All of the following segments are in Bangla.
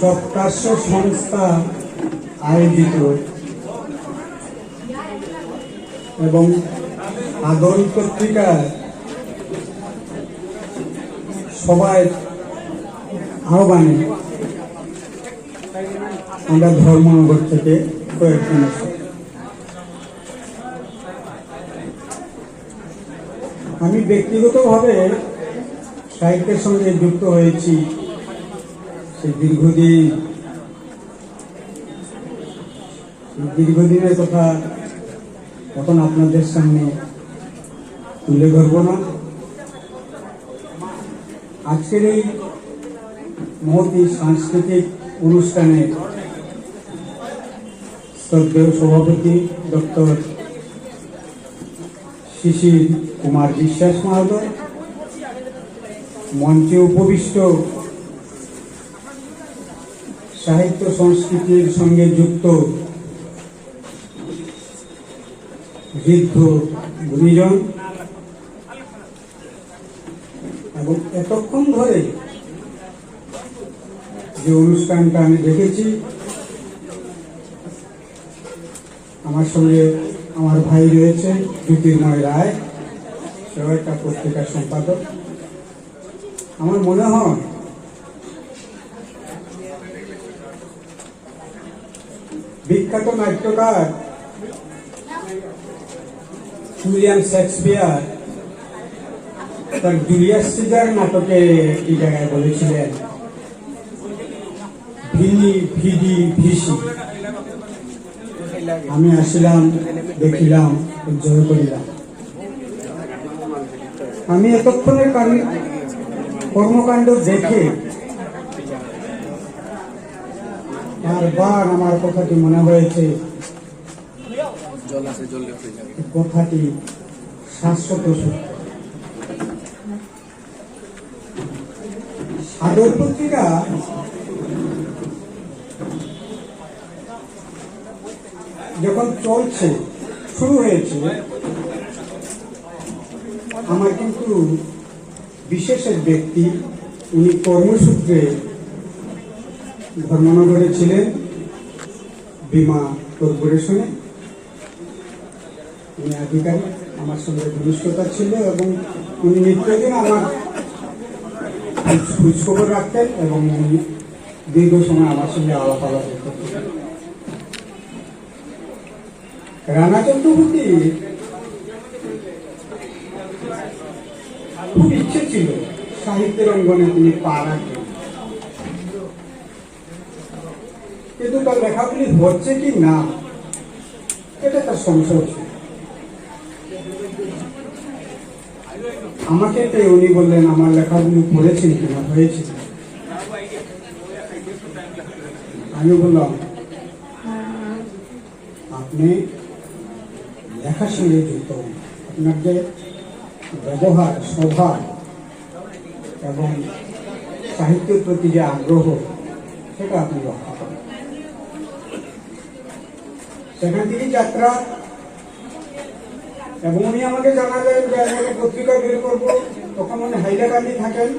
সপ্তাশ্য সংস্থা আয়োজিত এবং আদল পত্রিকার সবাই আহ্বানে আমরা ধর্মনগর থেকে কয়েকজন। আমি ব্যক্তিগতভাবে সাহিত্যের সঙ্গে যুক্ত হয়েছি সেই দীর্ঘদিন দীর্ঘদিনের কথা এখন আপনাদের সামনে তুলে ধরব না। আজকের এই মহতি সাংস্কৃতিক অনুষ্ঠানে শ্রদ্ধেয় সভাপতি ডক্টর শিশির কুমার বিশ্বাস মহোদয়, মঞ্চে উপবিষ্ট সাহিত্য সংস্কৃতির সঙ্গে যুক্ত বৃদ্ধ গুণীজন এবং এতক্ষণ ধরে যে অনুষ্ঠানটা আমি দেখেছি, আমার সঙ্গে আমার ভাই রয়েছে জ্যোতির্ময় রায় সেও একটা পত্রিকার সম্পাদক। আমার মনে হয় বিখ্যাত নাট্যকার উইলিয়াম শেক্সপিয়ার তার জুলিয়াস সিজার নাটকে একটি জায়গায় বলেছিলেন, ভিনি ভিডি ভিসি। আমি আসিলাম, দেখিলাম জয় করিলাম। আমি এতক্ষণের কর্মকাণ্ড দেখে বারবার আমার কথাটি মনে হয়েছে। হয়ে কথাটি শাশ্বত সত্য। সাদর পত্রিকা যখন চলছে, শুরু হয়েছে, আমার কিন্তু বিশেষ এক ব্যক্তি, উনি কর্মসূত্রে ধর্মনগরে ছিলেন বিমা কর্পোরেশনে। উনি আধিকারিক, আমার সঙ্গে ঘনিষ্ঠতা ছিল এবং উনি নিত্যদিন আমার খোঁজখবর রাখতেন এবং উনি দীর্ঘ সময় আমার সঙ্গে আলাপ আলাপ করতেন। রানা চক্রবর্তী খুব ইচ্ছে ছিল সাহিত্যের অঙ্গনে তিনি পা রাখবেন। কিন্তু তার লেখাগুলি হচ্ছে কি না, এটা তার সংশয় আমাকে তাই উনি বললেন, আমার লেখাগুলি পড়েছেন কিনা হয়েছে। আমি বললাম, আপনি লেখার সঙ্গে যুক্ত আপনার যে ব্যবহার স্বভাব এবং সাহিত্যের প্রতি যে আগ্রহ, সেটা আপনি রক্ষা সেখান থেকে যাত্রা। এবং উনি আমাকে জানালেন যে আমি পত্রিকা বের করব। তখন উনি হাইলাকান্দি থাকেন।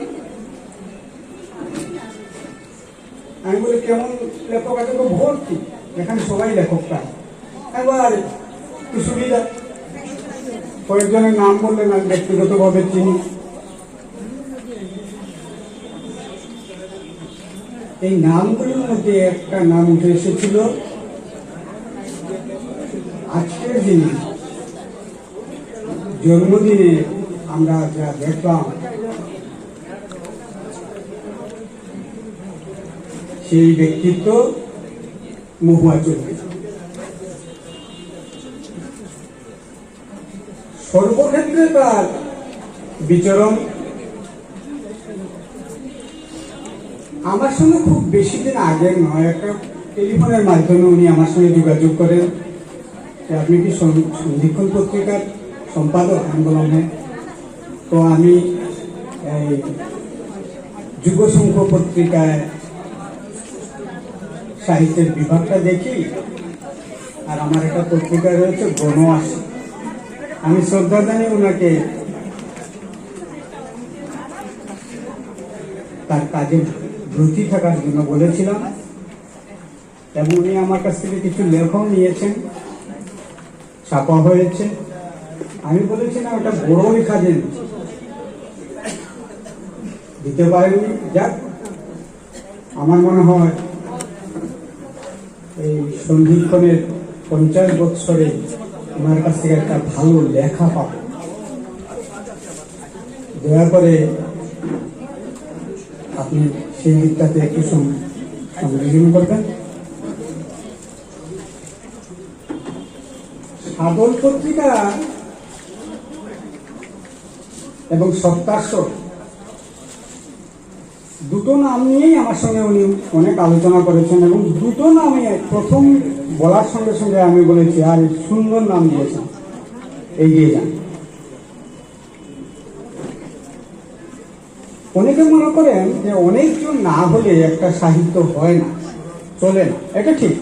আমি বলি, কেমন লেখক আছে? তো ভর্তি। এখানে সবাই লেখক পায় এবার কি সুবিধা কয়েকজনের নাম বললেন আমি ব্যক্তিগতভাবে চিনি এই নামগুলোর মধ্যে একটা নাম উঠে এসেছিল। আজকের দিনে, জন্মদিনে আমরা যা দেখলাম, সেই ব্যক্তিত্ব মহুয়া চৌধুরী। সর্বক্ষেত্রে তার বিচরণ আমার সঙ্গে খুব বেশি দিন আগের নয়, একটা টেলিফোনের মাধ্যমে উনি আমার সঙ্গে যোগাযোগ করেন। সন- সন্ধিক্ষণ পত্রিকার সম্পাদক হ্যাঁ তো আমি এই যুব সংঘ পত্রিকায় সাহিত্যের বিভাগটা দেখি, আর আমার একটা পত্রিকা রয়েছে বনবাসী আমি শ্রদ্ধা জানিয়ে ওনাকে তার কাজে ব্রতী থাকার জন্য বলেছিলাম, এবং উনি আমার কাছ থেকে কিছু লেখক নিয়েছেন। ছাপা হয়েছে। আমি বলেছিলাম এটা বড় লেখা দিন দিতে পারেননি যাক। আমার মনে হয় এই সন্ধিক্ষণের পঞ্চাশ বৎসরে আমার কাছ থেকে একটা ভালো লেখা পাবো। দয়া করে আপনি সেই দিকটাতে একটু সংযোজন করবেন। সাধন পত্রিকা এবং সপ্তাশ্য দুটো নাম নিয়েই আমার সঙ্গে উনি অনেক আলোচনা করেছেন এবং দুটো নামে প্রথম বলার সঙ্গে সঙ্গে আমি বলেছি, আর সুন্দর নাম দিয়েছেন। এগিয়ে যান। অনেকে মনে করেন যে অনেকজন না হলে একটা সাহিত্য হয় না, চলে না। এটা ঠিক।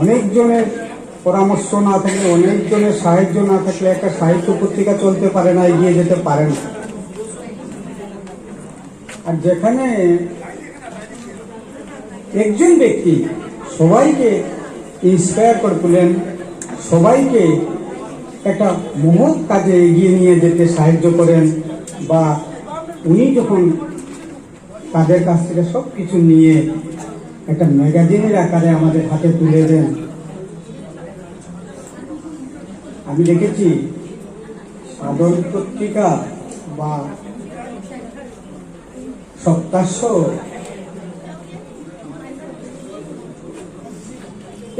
অনেকজনের পরামর্শ না থাকলে, অনেকজনের সাহায্য না থাকলে একটা সাহিত্য পত্রিকা চলতে পারে না, এগিয়ে যেতে পারে না। আর যেখানে একজন ব্যক্তি সবাইকে ইন্সপায়ার করে তুলেন, সবাইকে একটা মহৎ কাজে এগিয়ে নিয়ে যেতে সাহায্য করেন, বা উনি যখন তাদের কাছ থেকে সব কিছু নিয়ে একটা ম্যাগাজিনের আকারে আমাদের হাতে তুলে দেন আমি দেখেছি সাধন পত্রিকা বা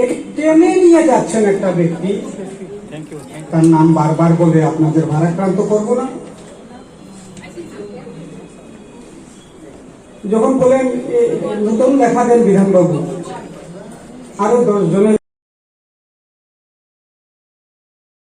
একে টেনে নিয়ে যাচ্ছেন একটা ব্যক্তি। তার নাম বারবার বলে আপনাদের ভারাক্রান্ত করব না। যখন বলেন নতুন লেখা দেন বিধানবাবু আরও দশ জনের